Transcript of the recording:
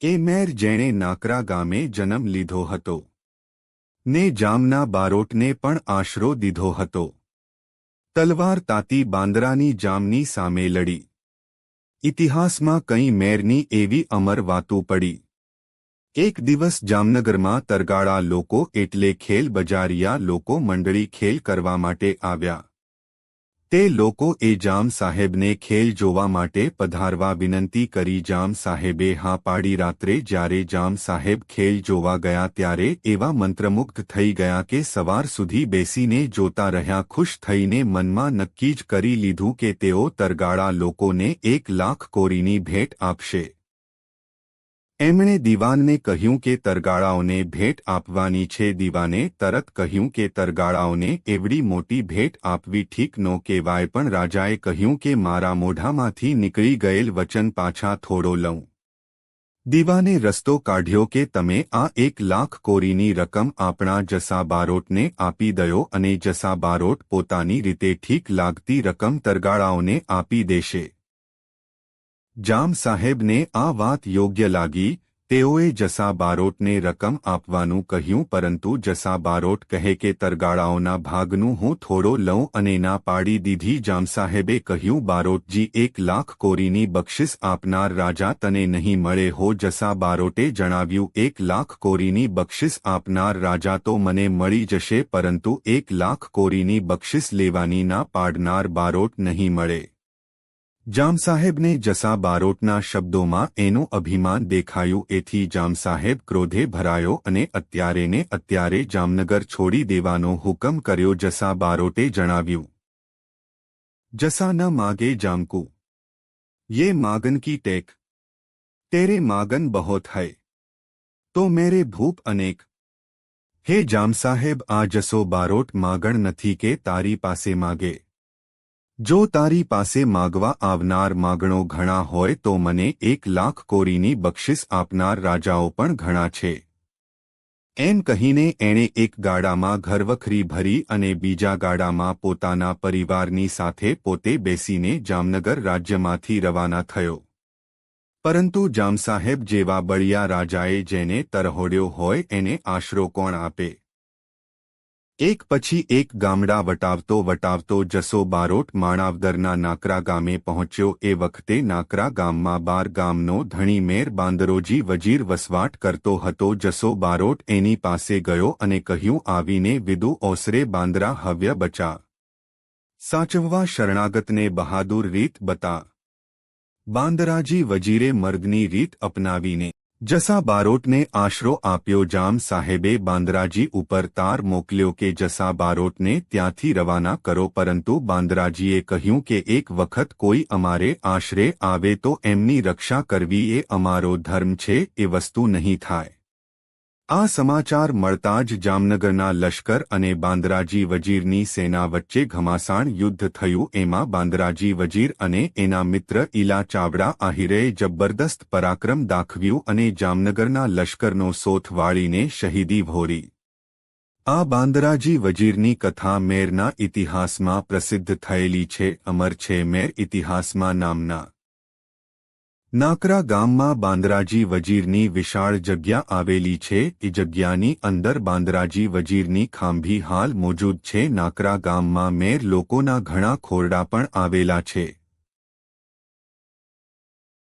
એ મેર જેણે નાકરા ગામે જન્મ લીધો હતો. ને જામના બારોટને પણ આશરો દીધો હતો. તલવાર તાતી બાંદરાની જામની સામે લડી. ઇતિહાસમાં કંઈ મેરની એવી અમર વાતો પડી. એક દિવસ જામનગરમાં તરગાળા લોકો એટલે ખેલ બજારિયા લોકો મંડળી ખેલ કરવા માટે આવ્યા. તે લોકો એ જામ સાહેબને ખેલ જોવા માટે પધારવા વિનંતી કરી જામ સાહેબે હા પાડી રાત્રે જ્યારે જામ સાહેબ ખેલ જોવા ગયા ત્યારે એવા મંત્રમુગ્ધ થઈ ગયા કે સવાર સુધી બેસીને જોતા રહ્યા ખુશ થઈને મનમાં નક્કી જ કરી લીધું કે તેઓ તરગાળા લોકોને એક લાખ કોરીની ભેટ આપશે. એમણે દીવાનને કહ્યું કે તરગાળાઓને ભેટ આપવાની છે. દીવાને તરત કહ્યું કે તરગાળાઓને એવડી મોટી ભેટ આપવી ઠીક નો કહેવાય, પણ રાજાએ કહ્યું કે મારા મોઢામાંથી નીકળી ગયેલ વચન પાછા થોડો લઉં. દીવાને રસ્તો કાઢ્યો કે તમે આ એક લાખ કોરીની રકમ આપણા જસા બારોટને આપી દયો અને જસા બારોટ પોતાની રીતે ઠીક લાગતી રકમ તરગાળાઓને આપી દેશે. જામ સાહેબને આ વાત યોગ્ય લાગી તેઓએ જસા બારોટને રકમ આપવાનું કહ્યું પરંતુ જસા બારોટ કહે કે તરગાળાઓના ભાગનું હું થોડો લઉં અને ના પાડી દીધી જામ સાહેબે કહ્યું બારોટજી એક લાખ કોરીની બક્ષિસ આપનાર રાજા તને નહીં મળે હો જસા બારોટે જણાવ્યું એક લાખ કોરીની બક્ષિસ આપનાર રાજા તો મને મળી જશે પરંતુ એક લાખ કોરીની બક્ષિસ લેવાની ના પાડનાર બારોટ નહીં મળે જામસાહેબને જસા બારોટના શબ્દોમાં એનું અભિમાન દેખાયું. એથી જામસાહેબ ક્રોધે ભરાયો અને અત્યારેને અત્યારે જામનગર છોડી દેવાનો હુકમ કર્યો. જસા બારોટે જણાવ્યું, જસા ન માગે જામકુ. યે માગન કી ટેક. તેરે માગન બહોત હૈ. તો મેરે ભૂપ અનેક. હે જામસાહેબ, આ જસો બારોટ માગણ નથી કે તારી પાસે માગે. જો તારી પાસે માગવા આવનાર માગણો ઘણા હોય તો મને એક લાખ કોરીની બક્ષિસ આપનાર રાજાઓ પણ ઘણા છે. એમ કહીને એણે એક ગાડામાં ઘરવખરી ભરી અને બીજા ગાડામાં પોતાના પરિવારની સાથે પોતે બેસીને જામનગર રાજ્યમાંથી રવાના થયો. પરંતુ જામસાહેબ જેવા બળિયા રાજાએ જેને તરહોડ્યો હોય એને આશરો કોણ આપે? એક પછી એક ગામડા વટાવતો વટાવતો જસો બારોટ માણાવદરના નાકરા ગામે પહોંચ્યો. એ વખતે નાકરા ગામમાં બાર ગામનો ધણી મેર બાંદરોજી વજીર વસવાટ કરતો હતો. જસો બારોટ એની પાસે ગયો અને કહ્યું, આવીને વિદુ ઓસરે બાંદરા હવ્ય બચા. સાચવવા શરણાગતને બહાદુર રીત બતા. બાંદરાજી વજીરે મર્દની રીત અપનાવીને જસા બારોટને આશરો આપ્યો જામ સાહેબે બાંદરાજી ઉપર તાર મોકલ્યો કે જસા બારોટને ત્યાંથી રવાના કરો પરંતુ બાંદરાજીએ કહ્યું કે એક વખત કોઈ અમારે આશરે આવે તો એમની રક્ષા કરવી એ અમારો ધર્મ છે, એ વસ્તુ નહીં થાય. આ સમાચાર મળતા જ જામનગરના લશ્કર અને બાંદરાજી વજીરની સેના વચ્ચે ઘમાસાણ યુદ્ધ થયું. એમાં બાંદરાજી વજીર અને એના મિત્ર ઇલા ચાવડા આહિરેએ જબરદસ્ત પરાક્રમ દાખવ્યું અને જામનગરના લશ્કરનો સોથ વાળીને શહીદી ભોરી. આ બાંદરાજી વજીરની કથા મેરના ઇતિહાસમાં પ્રસિદ્ધ થયેલી છે. અમર છે મેર ઇતિહાસમાં નામના નાકરા ગામમાં બાંદરાજી વજીરની વિશાળ જગ્યા આવેલી છે. એ જગ્યાની અંદર બાંદરાજી વજીરની ખાંભી હાલ મોજૂદ છે. નાકરા ગામમાં મેર લોકોના ઘણા ખોરડા પણ આવેલા છે.